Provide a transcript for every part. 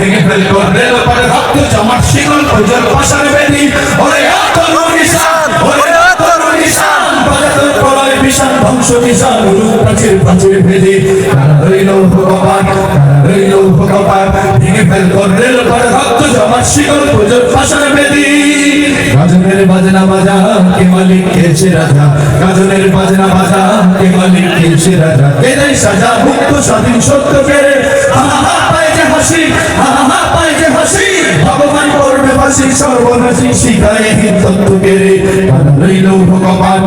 ভেঙে ফেল করলে লোপারে রক্ত জমাট শিকল ওজন পাশার বেদি। ওরে তরু নিশান ওরে তরু নিশান বাজাতে প্রলয় বিশান ধ্বংস নিশান রূপ প্রাচীর প্রাচীর ভেদি। রইল ভগবান রইল ভগবান? ভেঙে ফেল করলে লোপারে রক্ত জমাট শিকল ওজন পাশার বেদি। গাজনের বাজনা বাজা, কে মালিক, কে সে রাজা? গাজনের বাজনা বাজা, কে মালিক, কে সে রাজা? কে সাজা, মুক্ত, স্বাধীন, সত্য কেড়ে হা হা হা। পায় যে হাসি হা হা হা পায় যে হাসি ভগবান করবে ফাঁসি সর্বনাশী শিখায় হিন তত্ত্ব রইল ভগবান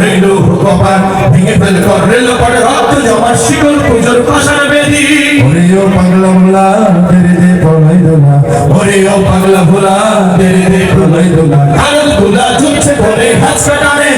রইল ভগবান ভেঙে ফেল কর রেল পড়ে রক্ত জমা শিকল পুজোর পাশার বেদি। ওরে পাগলা ভোলা তেরে দে প্রলয় দোলা। ওরে পাগলা ভোলা তেরে দে প্রলয় দোলা। কারণগুলা ঝুলছে ধরে হাত কাটানে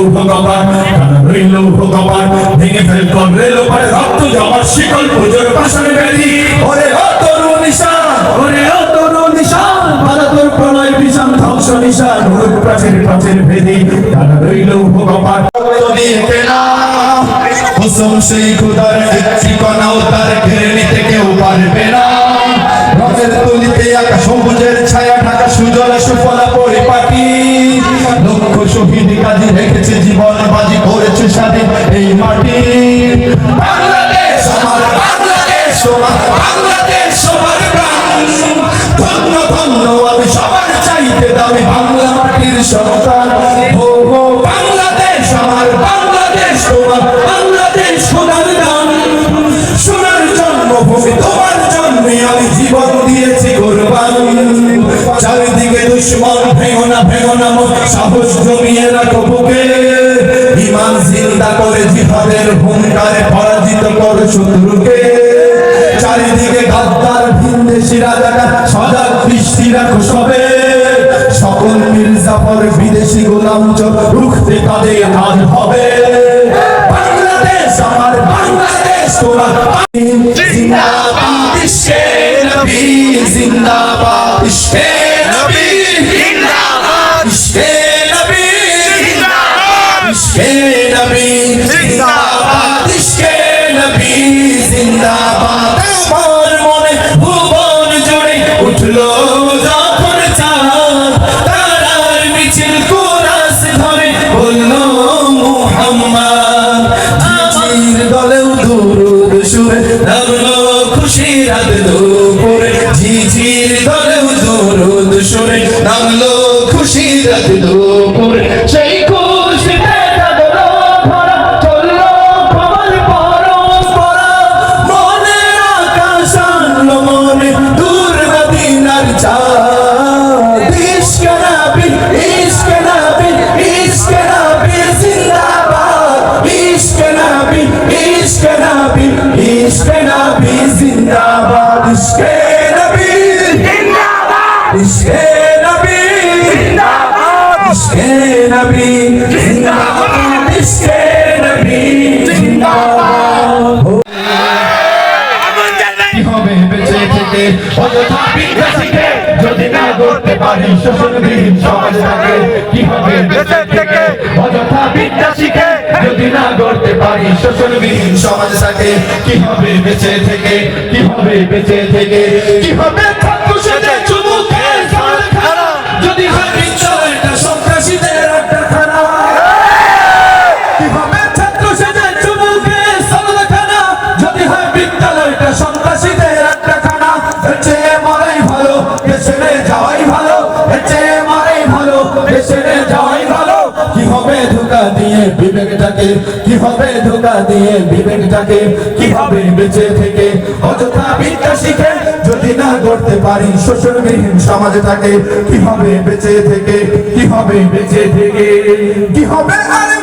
কানা রইল ভগবান কানা রইল ভগবান, ভেঙে ফেল কর রেল পারে রক্ত জমার শিকল, পুজোর পাশার বেদি ওরে ও তরু নিশান ওরে ও তরু নিশান ভারতের প্রলয় বিশান ধ্বংস নিশান, রূপ প্রাচীর প্রাচীর ভেদি কানা রইল ভগবান। দিয়ে কেনা কুসুম সেই খুদার ঠিকানাও তার ঘিরে নিতে কেউ পারবে না। রথের তুলিতে আঁকা সবুজের ছায়া, ঢাকা সুজলা সুফলা পরিপাটি। শহীদ কাজী রেখেছে জীবন বাজি করেছে সাথে এই মাটি। বাংলাদেশ আমার বাংলাদেশ আমার বাংলাদেশ। ভেঙো না সাহস জমিয়ে রাখো বুকে। ইমান জিন্দা করে জিহাদের হুঙ্কারে পরাজিত করো শত্রুকে। চারিদিকে গাদ্দার ভিনদেশি রাজাকা সজাগ দৃষ্টি রাখো সবে। সকল মির্জাফর বিদেশি গোলাম চোখ রুখতে তাদের আজ হবে। বাংলাদেশ আমার বাংলাদেশ তোমার। জিন্দাবাদ ইশকে নবী জিন্দাবাদ ইশকে নবী। রাত দুপুরে ঝিঝির ইশকে নবী, ইশকে নবী, ইশকে নবী। জিন্দাবাদ। ইশকে নবী। জিন্দাবাদ। কি হবে বেঁচে থেকে? অযথা বিদ্যা শিখে যদি না করতে পারি শোষণবিহীন সমাজ থাকে কি হবে বেঁচে থেকে? অযথা বিদ্যা শিখে যদি না করতে পারি শোষণবিহীন সমাজ থাকে কি হবে বেঁচে থেকে কি হবে বেঁচে থেকে কি হবে বিবেকটাকে কীভাবে ধোকা দিয়ে বিবেকটাকে কীভাবে বেঁচে থেকে অযথা বিদ্যা শিখে যদি না করতে পারি শোষণবিহীন সমাজটাকে, কীভাবে বেঁচে থেকে, কীভাবে বেঁচে থেকে, কীভাবে হবে